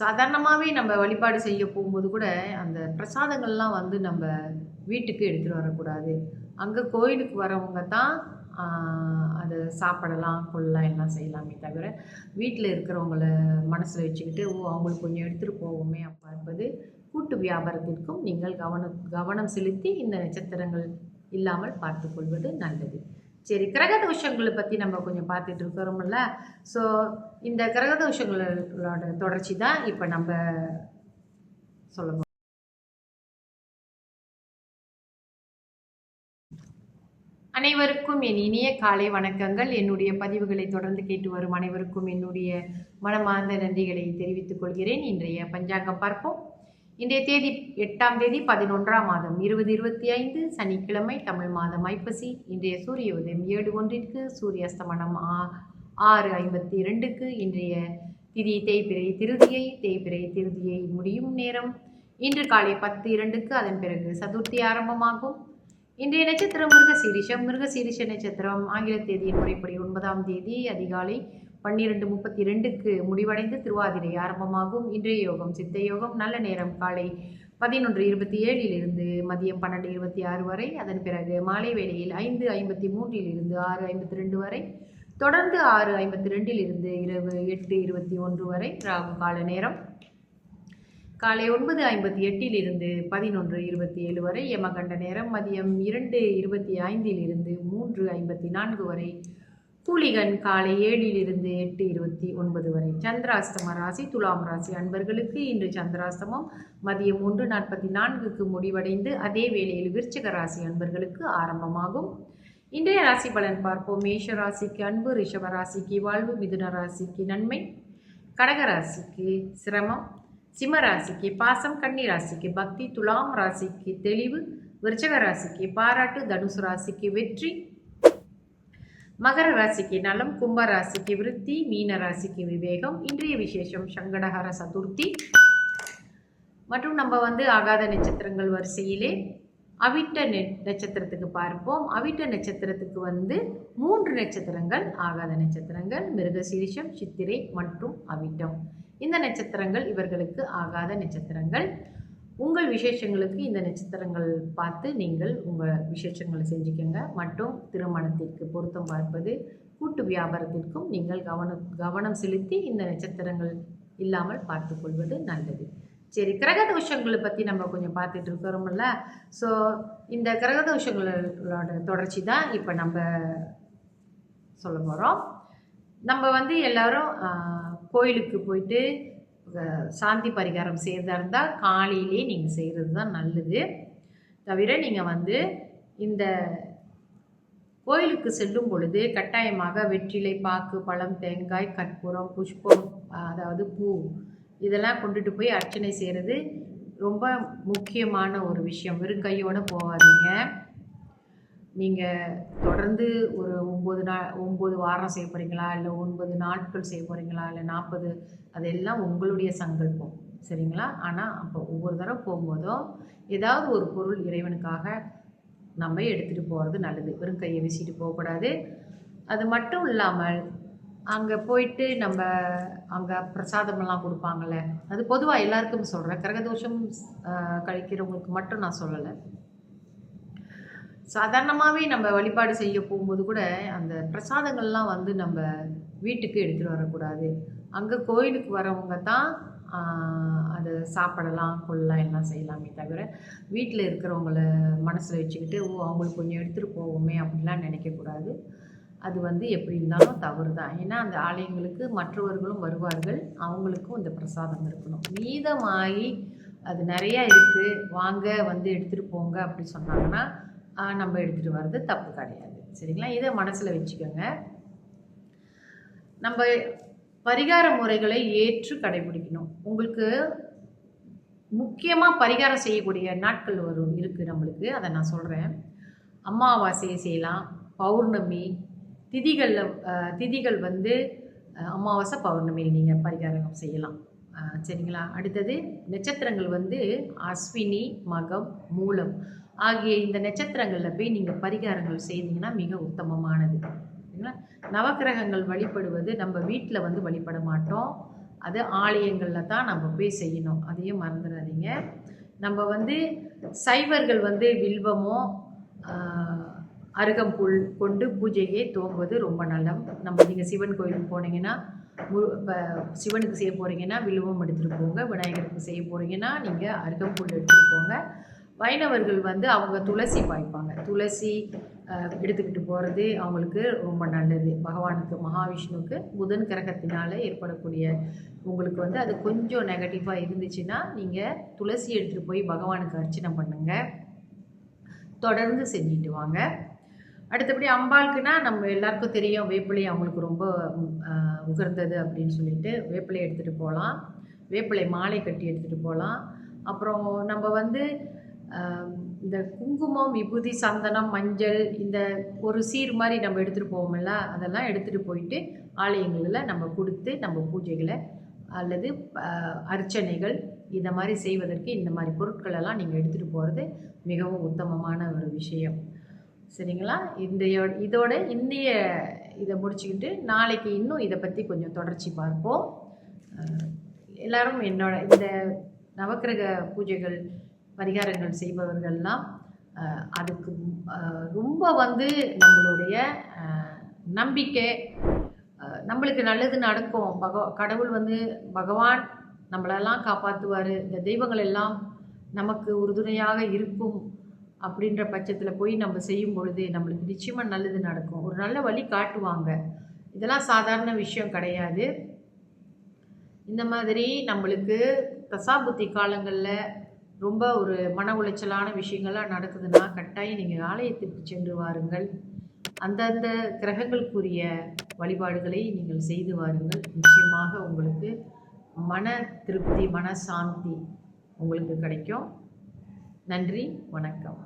சாதாரணமாகவே நம்ம வழிபாடு செய்ய போகும்போது கூட அந்த பிரசாதங்கள்லாம் வந்து நம்ம வீட்டுக்கு எடுத்துகிட்டு வரக்கூடாது. அங்கே கோயிலுக்கு வரவங்க தான் அதை சாப்பிடலாம் கொள்ளலாம் எல்லாம் செய்யலாமே தவிர வீட்டில் இருக்கிறவங்கள மனசில் வச்சுக்கிட்டு ஓ அவங்களுக்கு கொஞ்சம் எடுத்துகிட்டு போவோமே என்பது கூட்டு வியாபாரத்திற்கும் நீங்கள் கவனம் கவனம் செலுத்தி இந்த நட்சத்திரங்கள் இல்லாமல் பார்த்துக்கொள்வது நல்லது. சரி கிரக தோஷங்களை பற்றி நம்ம கொஞ்சம் பார்த்துட்டு இருக்கிறோம்ல. ஸோ இந்த கிரக தோஷங்களோட தொடர்ச்சி தான் இப்போ நம்ம சொல்ல அனைவருக்கும் என் இனிய காலை வணக்கங்கள். என்னுடைய பதிவுகளை தொடர்ந்து கேட்டு வரும் அனைவருக்கும் என்னுடைய மனமார்ந்த நன்றிகளை தெரிவித்துக் கொள்கிறேன். இன்றைய பஞ்சாங்கம் பார்ப்போம். இன்றைய தேதி எட்டாம் தேதி பதினொன்றாம் மாதம். இருபது இருபத்தி ஐந்து சனிக்கிழமை தமிழ் மாதம் ஐப்பசி. இன்றைய சூரிய உதயம் ஏழு ஒன்றிற்கு சூரிய அஸ்தமனம் ஆ- ஆறு ஐம்பத்தி இரண்டுக்கு. இன்றைய திதி தேய்பிரை திருதியை தேய்பிரை திருதியை முடியும் நேரம். இன்று காலை பத்து இரண்டுக்கு அதன் பிறகு சதுர்த்தி ஆரம்பமாகும். இன்றைய நட்சத்திரம் மிருகசீரிஷம். மிருகசீரிஷ நட்சத்திரம் ஆங்கில தேதியின் முறைப்படி ஒன்பதாம் தேதி அதிகாலை பன்னிரெண்டு முப்பத்தி ரெண்டுக்கு முடிவடைந்து திருவாதிரை ஆரம்பமாகும். இன்றைய யோகம் சித்த யோகம். நல்ல நேரம் காலை பதினொன்று இருபத்தி ஏழிலிருந்து மதியம் பன்னெண்டு இருபத்தி ஆறு வரை. அதன் பிறகு மாலை வேளையில் ஐந்து ஐம்பத்தி மூன்றில் இருந்து ஆறு ஐம்பத்தி ரெண்டு வரை. தொடர்ந்து ஆறு ஐம்பத்தி ரெண்டில் இருந்து இரவு எட்டு இருபத்தி ஒன்று வரை. ராகு கால நேரம் காலை ஒன்பது ஐம்பத்தி எட்டிலிருந்து பதினொன்று இருபத்தி ஏழு வரை. யமகண்ட நேரம் மதியம் இரண்டு இருபத்தி ஐந்திலிருந்து மூன்று ஐம்பத்தி நான்கு வரை. புலிகன் காலை ஏழில் இருந்து எட்டு இருபத்தி ஒன்பது வரை. சந்திராஷ்டம ராசி துலாம் ராசி அன்பர்களுக்கு இன்று சந்திராஸ்தமம் மதியம் ஒன்று நாற்பத்தி நான்குக்கு முடிவடைந்து அதே வேளையில் விருச்சிக ராசி அன்பர்களுக்கு ஆரம்பமாகும். இன்றைய ராசி பலன் பார்ப்போம். மேஷ ராசிக்கு அன்பு ரிஷப ராசிக்கு வாழ்வு மிதுன ராசிக்கு நன்மை. கடகராசிக்கு சிரமம். சிம்ம ராசிக்கு பாசம். கன்னி ராசிக்கு பக்தி. துலாம் ராசிக்கு தெளிவு. விருச்சக ராசிக்கு பாராட்டு. தனுசு ராசிக்கு வெற்றி. மகர ராசிக்கு நலம் கும்ப ராசிக்கு விருத்தி மீன ராசிக்கு விவேகம் இன்றைய விசேஷம் சங்கடஹர சதுர்த்தி. மற்றும் நம்ம வந்து ஆகாத நட்சத்திரங்கள் வரிசையிலே அவிட்ட நெ நட்சத்திரத்துக்கு பார்ப்போம். அவிட்ட நட்சத்திரத்துக்கு வந்து மூன்று நட்சத்திரங்கள் ஆகாத நட்சத்திரங்கள் மிருகசீரிஷம் சித்திரை மற்றும் அவிட்டம். இந்த நட்சத்திரங்கள் இவர்களுக்கு ஆகாத நட்சத்திரங்கள். உங்கள் விசேஷங்களுக்கு இந்த நட்சத்திரங்கள் பார்த்து நீங்கள் உங்கள் விசேஷங்களை செஞ்சுக்கோங்க. மற்றும் திருமணத்திற்கு பொருத்தம் பார்ப்பது கூட்டு வியாபாரத்திற்கும் நீங்கள் கவனம் கவனம் செலுத்தி இந்த நட்சத்திரங்கள் இல்லாமல் பார்த்துக்கொள்வது நல்லது. சரி கிரகதோஷங்களை பற்றி நம்ம கொஞ்சம் பார்த்துட்டு இருக்கிறோம்ல. ஸோ இந்த கிரகதோஷங்களோட தொடர்ச்சி தான் இப்போ நம்ம சொல்ல போகிறோம் நம்ம வந்து எல்லாரும் கோயிலுக்கு போயிட்டு சாந்தி பரிகாரம் செய்கிறதா இருந்தால் காலையிலேயே நீங்கள் செய்கிறது தான் நல்லது. தவிர நீங்கள் வந்து இந்த கோயிலுக்கு செல்லும் பொழுது கட்டாயமாக வெற்றிலை பாக்கு பழம் தேங்காய் கற்பூரம் புஷ்பம் அதாவது பூ இதெல்லாம் கொண்டுட்டு போய் அர்ச்சனை செய்கிறது ரொம்ப முக்கியமான ஒரு விஷயம். வெறும் கையோடு போகாதீங்க. நீங்கள் தொடர்ந்து ஒரு ஒம்பது நாள் ஒம்பது வாரம் செய்ய போகிறீங்களா இல்லை ஒன்பது நாட்கள் செய்ய போகிறீங்களா இல்லை நாற்பது அதெல்லாம் உங்களுடைய சங்கல்பம். சரிங்களா? ஆனால் அப்போ ஒவ்வொரு தடவை போகும்போதும் ஏதாவது ஒரு பொருள் இறைவனுக்காக நம்ம எடுத்துகிட்டு போகிறது நல்லது. வெறும் கையை வீசிட்டு போகக்கூடாது அது மட்டும் இல்லாமல் அங்கே போயிட்டு நம்ம அங்கே பிரசாதமெல்லாம் கொடுப்பாங்கள்ல அது பொதுவாக எல்லாருக்கும் சொல்கிறேன் கிரகதோஷம் கழிக்கிறவங்களுக்கு மட்டும் நான் சொல்லலை. சாதாரணமாகவே நம்ம வழிபாடு செய்ய போகும்போது கூட அந்த பிரசாதங்கள்லாம் வந்து நம்ம வீட்டுக்கு எடுத்துகிட்டு வரக்கூடாது. அங்கே கோயிலுக்கு வரவங்க தான் அதை சாப்பிடலாம் கொள்ளலாம் எல்லாம் செய்யலாமே தவிர வீட்டில் இருக்கிறவங்கள மனசில் வச்சுக்கிட்டு ஓ அவங்களுக்கு கொஞ்சம் எடுத்துகிட்டு போவோமே அப்படிலாம் நினைக்கக்கூடாது. அது வந்து எப்படி இருந்தாலும் தவறு தான் ஏன்னா அந்த ஆலயங்களுக்கு மற்றவர்களும் வருவார்கள். அவங்களுக்கும் இந்த பிரசாதம் இருக்கணும். மீதமாகி அது நிறையா இருக்குது வாங்க வந்து எடுத்துகிட்டு போங்க அப்படி சொன்னாங்கன்னா நம்ம எடுத்துகிட்டு வர்றது தப்பு கிடையாது. சரிங்களா? இதை மனசில் வச்சுக்கோங்க. நம்ம பரிகார முறைகளை ஏற்று கடைபிடிக்கணும். உங்களுக்கு முக்கியமாக பரிகாரம் செய்யக்கூடிய நாட்கள் வரும் இருக்குது நம்மளுக்கு. அதை நான் சொல்கிறேன் அமாவாசையை செய்யலாம். பௌர்ணமி திதிகளில் திதிகள் வந்து அமாவாசை பௌர்ணமியில் நீங்கள் பரிகாரம் செய்யலாம். சரிங்களா? அடுத்தது நட்சத்திரங்கள் வந்து அஸ்வினி மகம் மூலம். ஆகிய இந்த நட்சத்திரங்களில் போய் நீங்கள் பரிகாரங்கள் செய்தீங்கன்னா மிக உத்தமமானது. சரிங்களா? நவக்கிரகங்கள் வழிபடுவது நம்ம வீட்டில் வந்து வழிபட மாட்டோம். அது ஆலயங்களில் தான் நம்ம போய் செய்யணும். அதையும் மறந்துடாதீங்க. நம்ம வந்து சைவர்கள் வந்து வில்வமோ அருகம்புல் கொண்டு பூஜையை துவங்குவது ரொம்ப நல்லம். நம்ம நீங்கள் சிவன் கோயிலுக்கு போனீங்கன்னா மு இப்போ சிவனுக்கு செய்ய போகிறீங்கன்னா வில்வம் எடுத்துகிட்டு போங்க. விநாயகருக்கு செய்ய போகிறீங்கன்னா நீங்கள் அருகம்புல் எடுத்துகிட்டு போங்க. வைணவர்கள் வந்து அவங்க துளசி பாய்ப்பாங்க. துளசி எடுத்துக்கிட்டு போகிறது அவங்களுக்கு ரொம்ப நல்லது. பகவானுக்கு மகாவிஷ்ணுவுக்கு புதன் கிரகத்தினால ஏற்படக்கூடிய உங்களுக்கு வந்து அது கொஞ்சம் நெகட்டிவாக இருந்துச்சுன்னா நீங்கள் துளசி எடுத்துகிட்டு போய் பகவானுக்கு அர்ச்சனை பண்ணுங்க. தொடர்ந்து செஞ்சுட்டு வாங்க. அடுத்தபடி அம்பாளுக்குன்னா நம்ம எல்லாருக்கும் தெரியும் வேப்பிலை அவங்களுக்கு ரொம்ப உகர்ந்தது அப்படின்னு சொல்லிட்டு வேப்பிலை எடுத்துகிட்டு போகலாம் வேப்பிலை மாலை கட்டி எடுத்துகிட்டு போகலாம் அப்புறம் நம்ம வந்து இந்த குங்குமம் விபூதி சந்தனம் மஞ்சள் இந்த ஒரு சீர் மாதிரி நம்ம எடுத்துகிட்டு போவோம்ல அதெல்லாம் எடுத்துகிட்டு போயிட்டு ஆலயங்களில் நம்ம கொடுத்து நம்ம பூஜைகளை அல்லது அர்ச்சனைகள் இதை மாதிரி செய்வதற்கு இந்த மாதிரி பொருட்கள் எல்லாம் நீங்கள் எடுத்துகிட்டு போகிறது மிகவும் உத்தமமான ஒரு விஷயம். சரிங்களா? இந்த இதோட இந்திய இதை முடிச்சுக்கிட்டு நாளைக்கு இன்னும் இதை பற்றி கொஞ்சம் தொடர்ச்சி பார்ப்போம். எல்லோரும் எல்லாரும் என்னோட இந்த நவக்கிரக பூஜைகள் பரிகாரங்கள் செய்பவர்கள்லாம் அதுக்கு ரொம்ப வந்து நம்மளுடைய நம்பிக்கை நம்மளுக்கு நல்லது நடக்கும். பக கடவுள் வந்து பகவான் நம்மளெல்லாம் காப்பாற்றுவார் இந்த தெய்வங்கள் எல்லாம் நமக்கு உறுதுணையாக இருக்கும் அப்படின்ற பட்சத்தில் போய் நம்ம செய்யும் பொழுது நம்மளுக்கு நிச்சயமாக நல்லது நடக்கும். ஒரு நல்ல வழி காட்டுவாங்க. இதெல்லாம் சாதாரண விஷயம் கிடையாது. இந்த மாதிரி நம்மளுக்கு தசாபுத்தி காலங்களில் ரொம்ப ஒரு மன உளைச்சலான விஷயங்கள்லாம் நடக்குதுன்னா கட்டாயம் நீங்கள் ஆலயத்திற்கு சென்று வாருங்கள். அந்தந்த கிரகங்களுக்குரிய வழிபாடுகளை நீங்கள் செய்து வாருங்கள். நிச்சயமாக உங்களுக்கு மன திருப்தி மன சாந்தி உங்களுக்கு கிடைக்கும். நன்றி வணக்கம்.